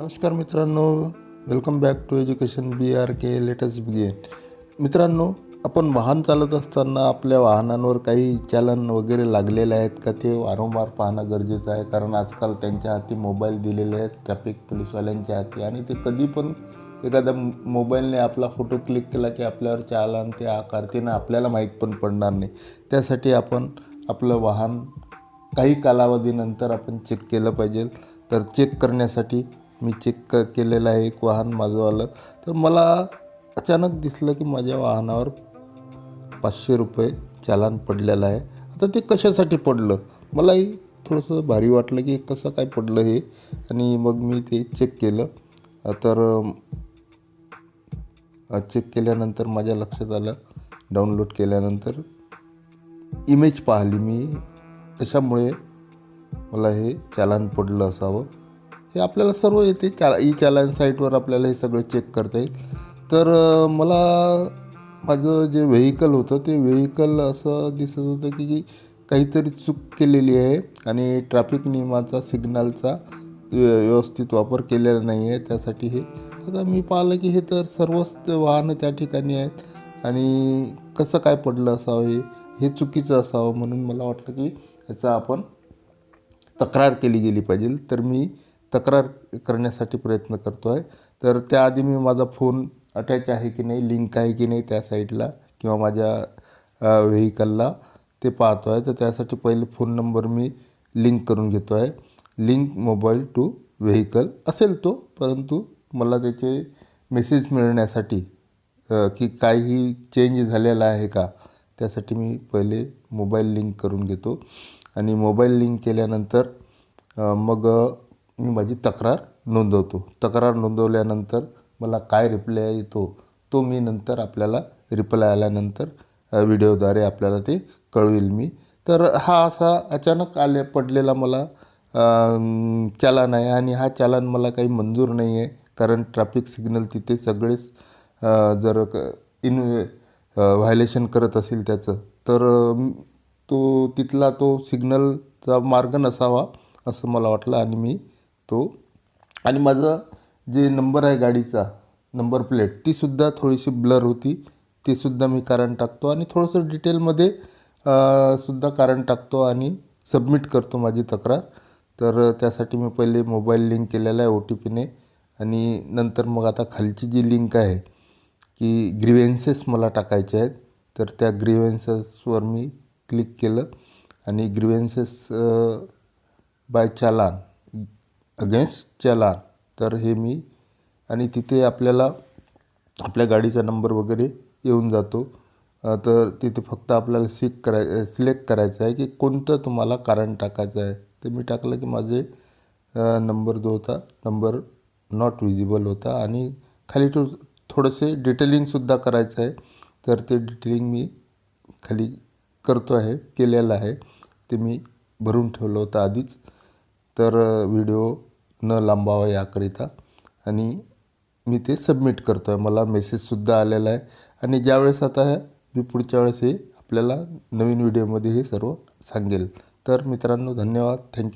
नमस्कार मित्रांनो welcome back to education B R K latest began मित्रांनो आपण वाहन चालत असताना आपल्या वाहनांवर काही चलन वगैरे लागलेले आहेत का? ते वारंवार पाहणं गरजेचं आहे कारण आजकाल त्यांच्या हाती मोबाईल दिलेले आहेत ट्रॅफिक पोलिसवाल्यांच्या हाती. आणि ते कधी पण एखाद्या मोबाईलने आपला फोटो क्लिक केला की आपल्यावर चालन ते आकारतेनं आपल्याला माहीत पण पडणार नाही. त्यासाठी आपण आपलं वाहन काही कालावधीनंतर आपण चेक केलं पाहिजे. तर चेक करण्यासाठी मी चेक क केलेलं आहे एक वाहन माझंवालं तर मला अचानक दिसलं की माझ्या वाहनावर पाचशे रुपये चालान पडलेलं आहे. आता ते कशासाठी पडलं? मलाही थोडंसं भारी वाटलं की कसं काय पडलं हे. आणि मग मी ते चेक केलं. तर चेक केल्यानंतर माझ्या लक्षात आलं. डाउनलोड केल्यानंतर इमेज पाहिली मी. कशामुळे मला हे चालान पडलं असावं? हे आपल्याला सर्व येते. कॅ ई चालान साईटवर आपल्याला हे सगळं चेक करता येईल. तर मला माझं जे व्हेकल होतं ते व्हेकल असं दिसत होतं की जी काहीतरी चूक केलेली आहे आणि ट्रॅफिक नियमाचा सिग्नलचा व्य- व्यवस्थित वापर केलेला नाही आहे त्यासाठी हे आता मी पाहिलं की हे तर सर्वच वाहनं त्या ठिकाणी आहेत आणि कसं काय पडलं असावं हे? हे चुकीचं असावं म्हणून मला वाटलं की याचा आपण तक्रार केली गेली पाहिजे. तर मी तक्रार करण्यासाठी प्रयत्न करतो आहे तर त्याआधी मी माझा फोन अटॅच आहे की नाही लिंक आहे की नाही त्या साईडला किंवा माझ्या व्हेकलला ते पाहतो आहे तर त्यासाठी पहिले फोन नंबर मी लिंक करून घेतो आहे लिंक मोबाईल टू व्हेकल असेल तो परंतु मला त्याचे मेसेज मिळण्यासाठी की काही चेंज झालेला आहे का त्यासाठी मी पहिले मोबाईल लिंक करून घेतो. आणि मोबाईल लिंक केल्यानंतर मग मी माझी तक्रार नोंदवतो. तक्रार नोंदवल्यानंतर मला काय रिप्लाय येतो तो मी नंतर आपल्याला रिप्लाय आल्यानंतर व्हिडिओद्वारे आपल्याला ते कळवेल मी. तर हा असा अचानक आले पडलेला मला चलान चालान आहे आणि हा चालान मला काही मंजूर नाही आहे कारण ट्रॅफिक सिग्नल तिथे सगळेच जर क इन व्हायलेशन करत असेल त्याचं तर तो तिथला तो सिग्नलचा मार्ग नसावा असं मला वाटलं आणि मी तो आणि माझं जे नंबर आहे गाडीचा नंबर प्लेट तीसुद्धा थोडीशी ब्लर होती. तीसुद्धा मी कारण टाकतो आणि थोडंसं डिटेलमध्ये सुद्धा कारण टाकतो आणि सबमिट करतो माझी तक्रार. तर त्यासाठी मी पहिले मोबाईल लिंक केलेला आहे ओ टी पीने आणि नंतर मग आता खालची जी लिंक आहे की ग्रीवेन्सेस मला टाकायचे आहेत तर त्या ग्रीवेन्सेसवर मी क्लिक केलं आणि ग्रीवेन्सेस बाय चालान अगेन्स्ट चलान तर हे मी आणि तिथे आपल्याला आपल्या गाडीचा नंबर वगैरे येऊन जातो. तर तिथे फक्त आपल्याला सिक कराय सिलेक्ट करायचं आहे की कोणतं तुम्हाला कारण टाकायचं आहे. ते मी टाकलं की माझे नंबर जो होता नंबर नॉट विजिबल होता. आणि खाली तो थोडंसे डिटेलिंगसुद्धा करायचं आहे. तर ते डिटेलिंग मी खाली करतो आहे केलेलं आहे. ते मी भरून ठेवलं होतं आधीच. तर व्हिडिओ न लांबावा याकरिता. आणि मी ते सबमिट करतो आहे मला मेसेजसुद्धा आलेला आहे. आणि ज्यावेळेस आता मी पुढच्या वेळेस हे आपल्याला नवीन व्हिडिओमध्ये हे सर्व सांगेल. तर मित्रांनो धन्यवाद. थँक्यू